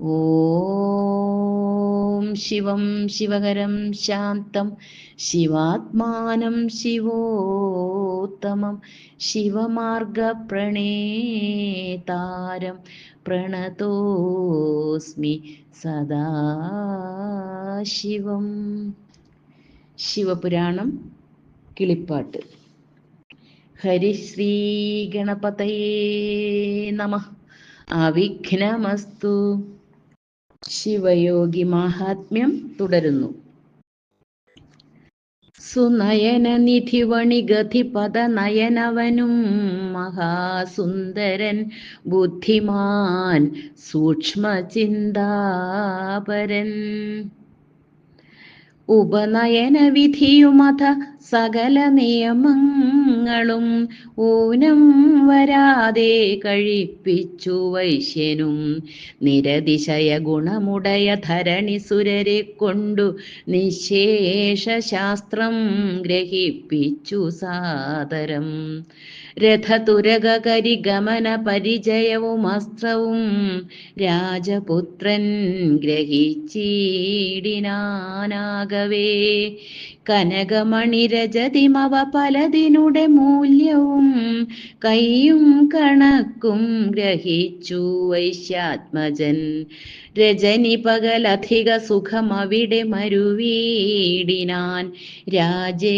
ഓം ശിവം ശിവകരം ശാന്തം ശിവാത്മാനം ശിവോത്തമം ശിവമാർഗപ്രണേതാരം പ്രണതോസ്മി സദാ ശിവം ശിവപുരാണം കിളിപ്പാട്ട്. ഹരിശ്രീ ഗണപതയേ നമ. അവിഘ്നമസ്തു. ശിവയോഗി മാഹാത്മ്യം തുടരുന്നു. സുനയന നിധിവണിഗതി പദ നയനവനും മഹാസുന്ദരൻ ബുദ്ധിമാൻ സൂക്ഷ്മ ചിന്താപരൻ ഉപനയന വിധിയുമത സകല നിയമങ്ങളും ഊനം വരാതെ കഴിപ്പിച്ചു വൈശ്യനും. നിരതിശയ ഗുണമുടയ ധരണി സുരരെ കൊണ്ടു നിശേഷ ശാസ്ത്രം ഗ്രഹിപ്പിച്ചു സാദരം. രഥതുരകരി ഗമന പരിചയവും അസ്ത്രവും രാജപുത്രൻ ഗ്രഹിച്ചീടിനാനാകവേ. കനകമണിരജതിമവ പലതിനുടെ മൂല്യവും കൈയും കണക്കും ഗ്രഹിച്ചു വൈശ്യാത്മജൻ. രജനി പകലധിക സുഖം അവിടെ മരുവീടിനാൻ രാജേന്ദ്രപുത്രനും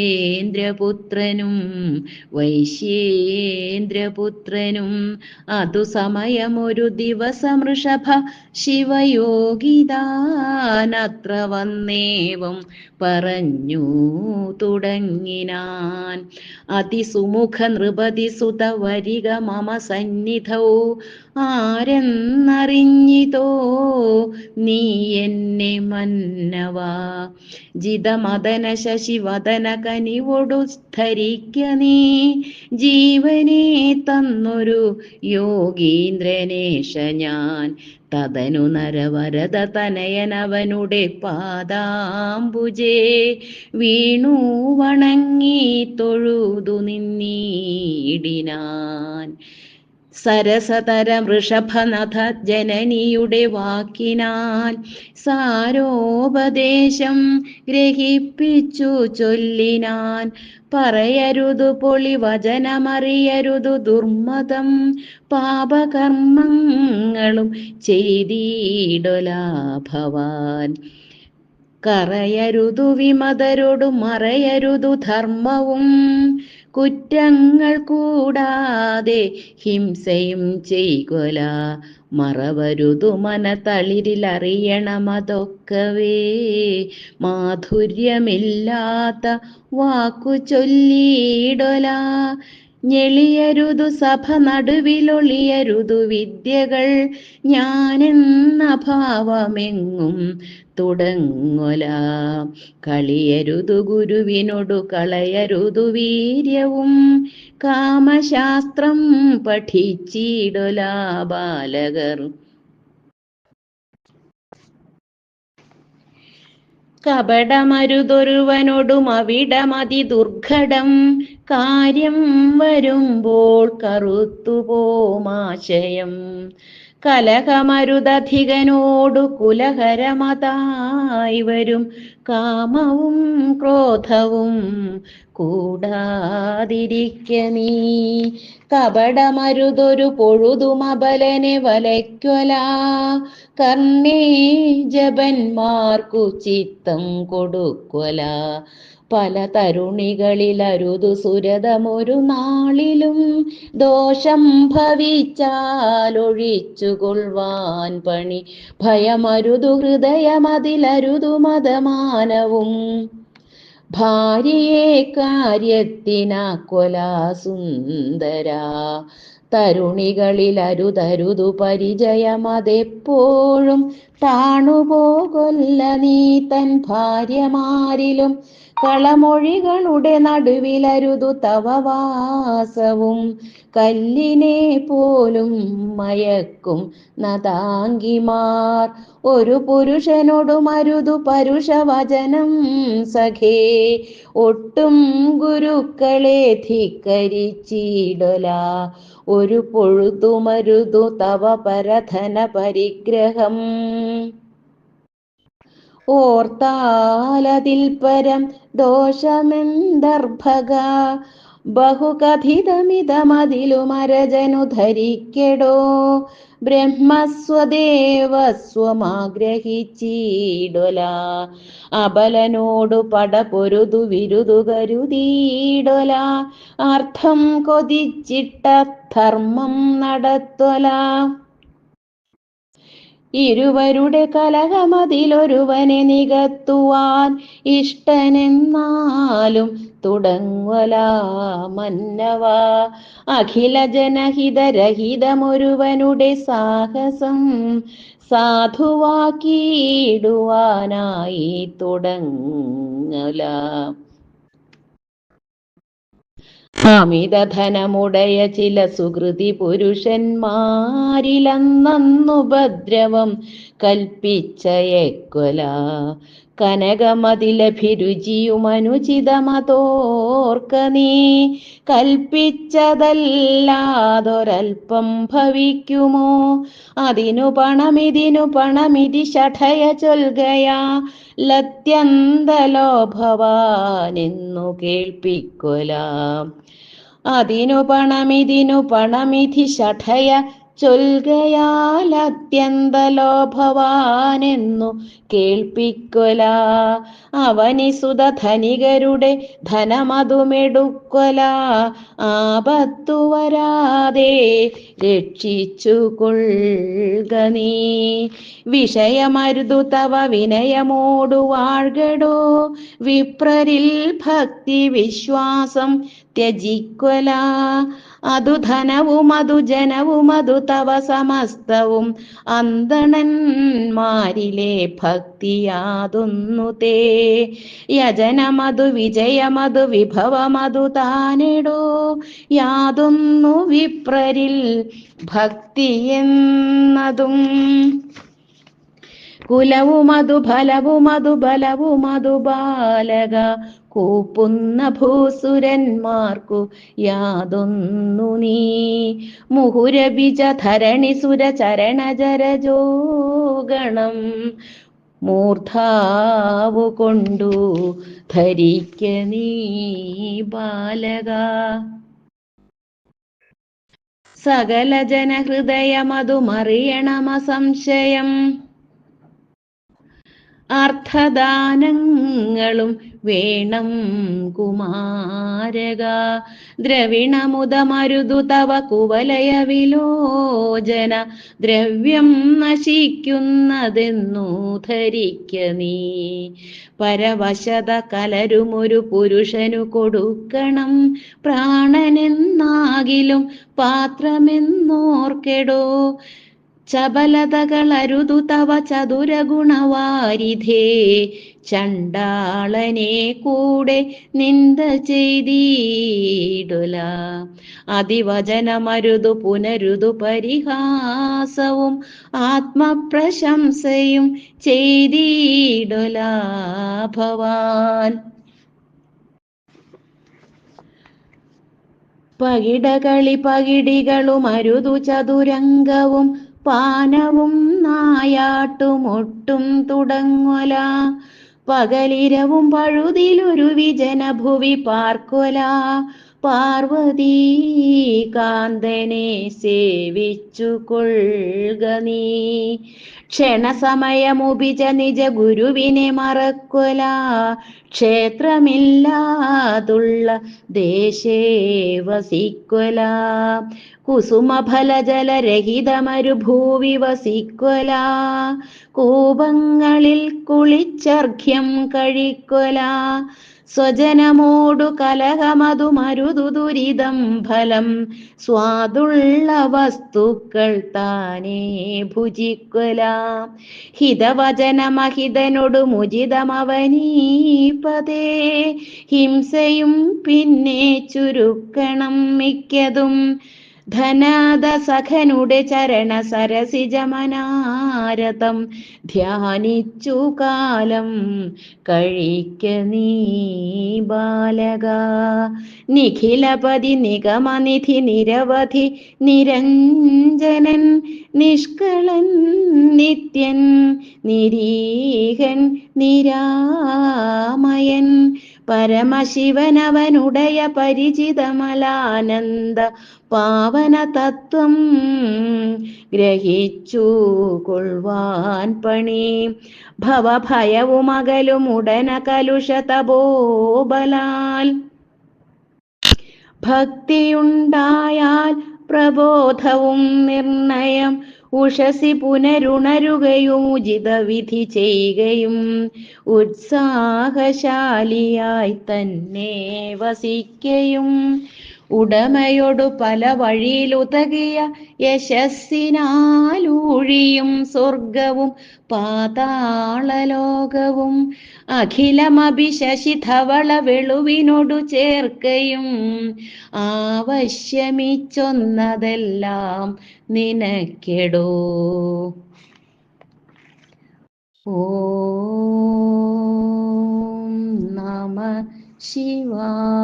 വൈശ്യേന്ദ്രപുത്രനും. അതു സമയമൊരു ദിവസം ഋഷഭ ശിവയോഗിതാനത്ര വന്നേവം പറഞ്ഞു തുടങ്ങിനാൻ. അതിസുമുഖ നൃപതി സുത വരിക മമ സന്നിധൗ ആരെന്നറിഞ്ഞിതോ? നീ എന്നെ മന്നവാ. ജിതമദന ശശിവദന കനിവൊടു ധരിക്ക നീ. ജീവനെ തന്നൊരു യോഗീന്ദ്രനേശ ഞാൻ. തതനു നരവരത തനയനവനുടെ പാദാംബുജേ. വീണു വണങ്ങി തൊഴുതു നിന്നീടിനാൻ. സരസതര വൃഷഭനഥ ജനനിയുടെ വാക്കിനാൽ സാരോപദേശം ഗ്രഹിപ്പിച്ചു ചൊല്ലിനാൻ. പറയരുതു പൊളി വചനമറിയരുതു ദുർമതം പാപകർമ്മങ്ങളും ചെയ്തിടൊലാ ഭവാൻ കറയരുതു വിമതരോടു മറയരുതു ധർമ്മവും കുറ്റങ്ങൾ കൂടാതെ ഹിംസയും ചെയ്കൊല. മറവരുതു മനതളിരിലറിയണമതൊക്കവേ. മാധുര്യമില്ലാത്ത വാക്കു ചൊല്ലിയിടൊല ഞെളിയരുതു സഭ നടുവിലൊളിയരുതു വിദ്യകൾ. ഞാനെന്ന ഭാവമെങ്ങും തുടങ്ങൊല. കളിയരുതു ഗുരുവിനോടു കളയരുതു വീര്യവും. കാമശാസ്ത്രം പഠിച്ചിടൊല ബാലകർ. കപടമരുതൊരുവനോടും അവിടമതി ദുർഘടം. കാര്യം വരുമ്പോൾ കറുത്തുപോമാശയം കലഹമരുതധികനോടു കുലഹരമതായി വരും. കാമവും ക്രോധവും കൂടാതിരിക്ക നീ. കപടമരുതൊരു പൊഴുതുമബലനെ വലയ്ക്കൊല. കർണേ ജപന്മാർക്കു ചിത്തം കൊടുക്കൊല. പല തരുണികളിലരുതു സുരതമൊരു നാളിലും ദോഷം ഭവിച്ചാലൊഴിച്ചുകൊള്ളുവാൻ പണി. ഭയമരുതു ഹൃദയമതിലരുതു മതമാനവും. ഭാര്യയെ കാര്യത്തിനാ സുന്ദര. തരുണികളിലരുതരുതു പരിചയമതെപ്പോഴും താണുപോകൊല്ല നീ തൻ ഭാര്യമാരിലും കളമൊഴികളുടെ നടുവിലരുതു തവവാസവും കല്ലിനെ പോലും മയക്കും നതാങ്കിമാർ ഒരു പുരുഷനോടു മരുതു പരുഷവചനം സഖേ. ഒട്ടും ഗുരുക്കളെ ധിക്കരിച്ചിടല. ഒരു പൊഴുതുമരുതു തവ പരധന പരിഗ്രഹം. ഓർത്താലതിൽ പരം ദോഷമെന്തർഭക ബഹുകഥിതമിതമതിലുമരജനു ധരിക്കടോ ബ്രഹ്മസ്വദേവസ്വമാഗ്രഹിച്ചീടൊല. അബലനോടു പടപൊരുതു വിരുതു കരുതീടൊല അർത്ഥം കൊതിച്ചിട്ട ധർമ്മം നടത്തൊല. ഇരുവരുടെ കലഹമതിലൊരുവനെ നികത്തുവാൻ ഇഷ്ടനെന്നാലും തുടങ്ങല മന്നവ. അഖില ജനഹിതരഹിതമൊരുവനുടെ സാഹസം സാധുവാക്കിയിടുവാനായി തുടങ്ങല അമിതധനമുടയ ചില സുഹൃതി പുരുഷന്മാരിലന്നുപദ്രവം കൽപ്പിച്ചയക്കൊല കനകമതിലഭിരുചിയുമനുചിതമതോർക്ക നീ കൽപ്പിച്ചതല്ലാതൊരൽപ്പം ഭവിക്കുമോ? അതിനു പണമിതിനു പണമിതി ഷഠയ ചൊൽകയാ. ലത്യന്തലോഭവാനെന്നു കേൾപ്പിക്കൊലാം. അതിനു പണമിതിനു പണമിധി ഷഠയ ചൊൽകയാലത്യന്തലോഭവാനെന്നു കേൾപ്പിക്കൊല. അവനിസുത ധനികരുടെ ധനമതുമെടുക്കൊല. ആപത്തു വരാതെ രക്ഷിച്ചു കൊള്ളുക നീ. വിഷയമരുതു തവ വിനയമോടു വാഴ്കടോ. വിപ്രരിൽ ഭക്തി വിശ്വാസം ത്യജിക്കൊല അതു ധനവും അതു ജനവും അതു തവ സമസ്തവും. അന്തണന്മാരിലെ ഭക്തിയാതൊന്നു തേ. യജനമതു വിജയമതു വിഭവമതു താനിടോ. യാതൊന്നു വിപ്രരിൽ ഭക്തി എന്നതും. കുലവുമതു ഫലവുമതു ബലവുമതു ബാലക. കൂപ്പുന്ന ഭൂസുരന്മാർക്കു യാതൊന്നു നീ. മുഹുരബിജ ധരണി സുര ചരണജരജോഗണം മൂർധാവു കൊണ്ടു ധരിക്ക നീ ബാലക. സകല ജനഹൃദയമതു മറിയണമ സംശയം അർത്ഥദാനങ്ങളും വേണം കുമാരക. ദ്രവിണമുദമരുതു തവ കുവലയ വിലോചന. ദ്രവ്യം നശിക്കുന്നതെന്നു ധരിക്ക നീ. പരവശത കലരുമൊരു പുരുഷനു കൊടുക്കണം. പ്രാണനെന്നാകിലും പാത്രമെന്നോർക്കെടോ. ചപലതകളരുതു തവ ചതുരഗുണവാരിധേ. ചണ്ടാളനെ കൂടെ നിന്ദ ചെയ്തീടുല. അതിവചനമരുതു പുനരുതു പരിഹാസവും ആത്മപ്രശംസയും ചെയ്തീടുല ഭവാൻ. പകിടകളി പകിടികളും അരുതു ചതുരംഗവും പാനവും നായാട്ടുമൊട്ടും തുടങ്ങൊല പകലിരവും പഴുതിലൊരു വിജനഭുവി പാർക്കൊല പാർവതി കാന്തനെ സേവിച്ചു കൊള്ളുക നീ. ക്ഷണസമയമുപിച നിജ ഗുരുവിനെ മറക്കൊല. ക്ഷേത്രമില്ലാതുള്ള ദേശേ വസിക്കുല. കുസുമഫലജലരഹിതമരുഭൂവി വസിക്കൊല കൂപങ്ങളിൽ കുളിച്ചർഘ്യം കഴിക്കൊല. സ്വജനമോടു കലഹമതു മരുതു ദുരിതം ഫലം. സ്വാദുള്ള വസ്തുക്കൾ താനേ ഭുജിക്കുല. ഹിതവചനമഹിതനോടു മുചിതമവനീപതേ ഹിംസയും പിന്നെ ചുരുക്കണം മിക്കതും. ധനാദ സഖനുടെ ചരണ സരസിജമനാരതം ധ്യാനിച്ചു കാലം കഴിക്ക നീ ബാലക. നിഖിലപതി നിഗമനിധി നിരവധി നിരഞ്ജനൻ നിഷ്കളൻ നിത്യൻ നിരീഹൻ നിരാമയൻ. പരമശിവനവനുടയ പരിചിതമലാനന്ദ പാവന തത്വം ഗ്രഹിച്ചു കൊള്ളുവാൻ പണി. ഭവഭയവും അകലും ഉടന കലുഷതബോബലാൽ ഭക്തിയുണ്ടായാൽ പ്രബോധവും നിർണയം ഉഷസി പുനരുണരുകയും ഉചിത വിധി ചെയ്യുകയും ഉത്സാഹശാലിയായി തന്നെ വസിക്കയും ഉടമയോടു പല വഴിയിലുതകിയ യശസ്സിനാലൂഴിയും സ്വർഗവും പാതാളലോകവും അഖിലമഭിശശിധവള വെളുവിനോടു ചേർക്കയും ആവശ്യമിച്ചൊന്നതെല്ലാം നിനക്കെടോ? ഓം നമ ശിവായ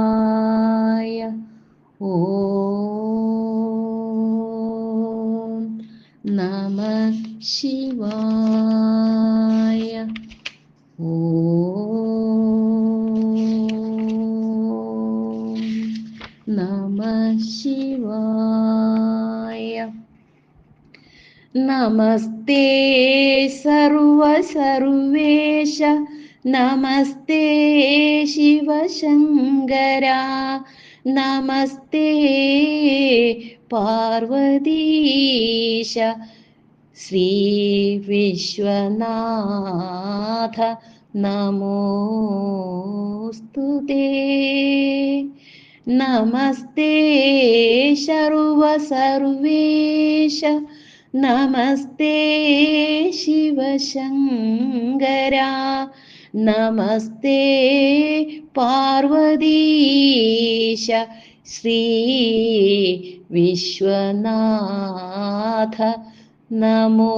ഓം നമ ശിവായ. ഓം നമ ശിവായ. നമസ്തേ സർവസർവേശ. നമസ്തേ ശിവശങ്കര. നമസ്തേ പാർവതീശ ശ്രീ വിശ്വനാഥ നമോസ്തുതേ നമസ്തേ സർവസർവേശ നമസ്തേ ശിവശങ്കര. നമസ്തേ പാർവതീശ ശ്രീ വിശ്വനാഥ നമോസ്തുതേ